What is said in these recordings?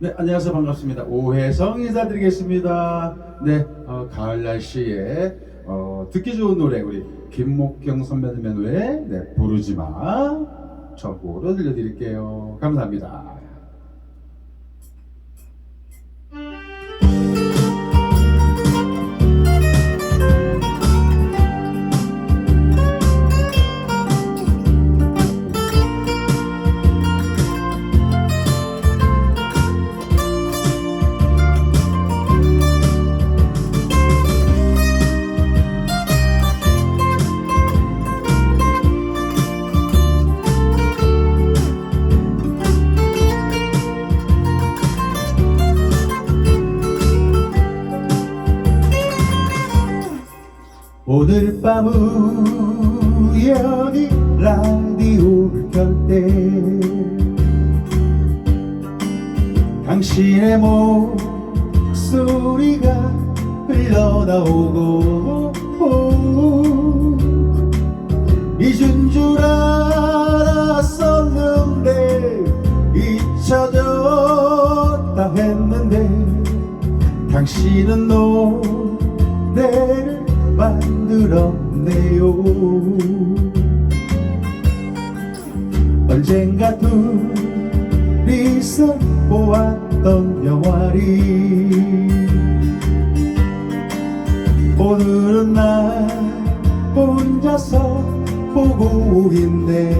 네, 안녕하세요. 반갑습니다. 오혜성 인사드리겠습니다. 네, 어, 가을 날씨에 어, 듣기 좋은 노래 우리 김목경 선배님의 노래 네, 부르지마 전곡으로 들려드릴게요. 감사합니다. 오늘 밤 우연히 라디오를 켤때 당신의 목소리가 흘러나오고 잊은 줄 알았었는데 잊혀졌다 했는데 당신은 노래를 만들었네요. 언젠가 둘이서 보았던 영화리. 오늘은 날 혼자서 보고 있네.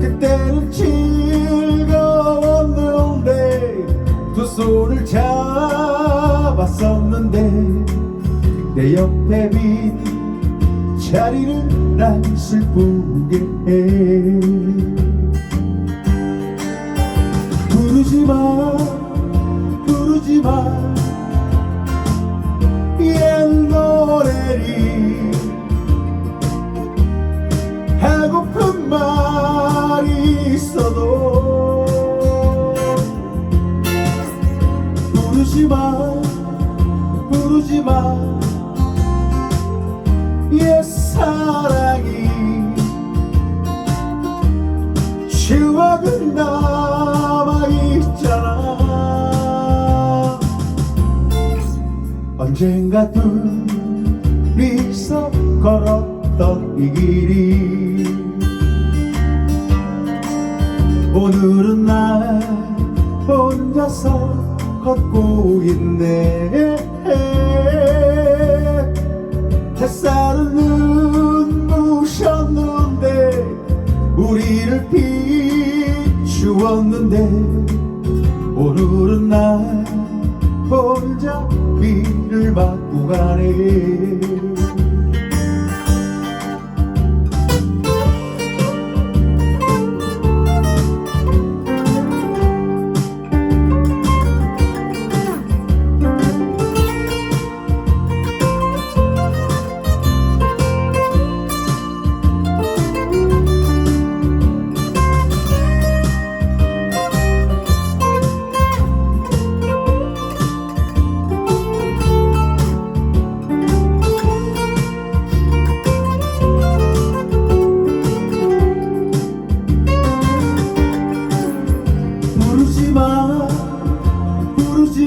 그때는 즐 옆에 빈 자리를 난 슬프게 해. 부르지 마 부르지 마. 옛 노래리 하고픈 말이 있어도 부르지마 부르지마 언젠가 둘이서 걸었던 이 길이 오늘은 날 혼자서 걷고 있네. 햇살은 눈부셨는데 우리를 비추었는데 오늘은 날 혼자 비를 맞고 가네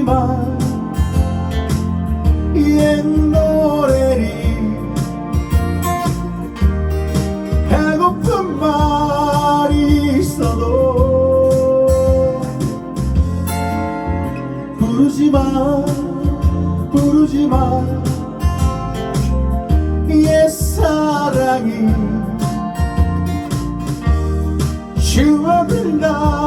부르지마 옛 노래리 배고픈 말이 있어도 부르지마 부르지마. 옛 사랑이 추억을 나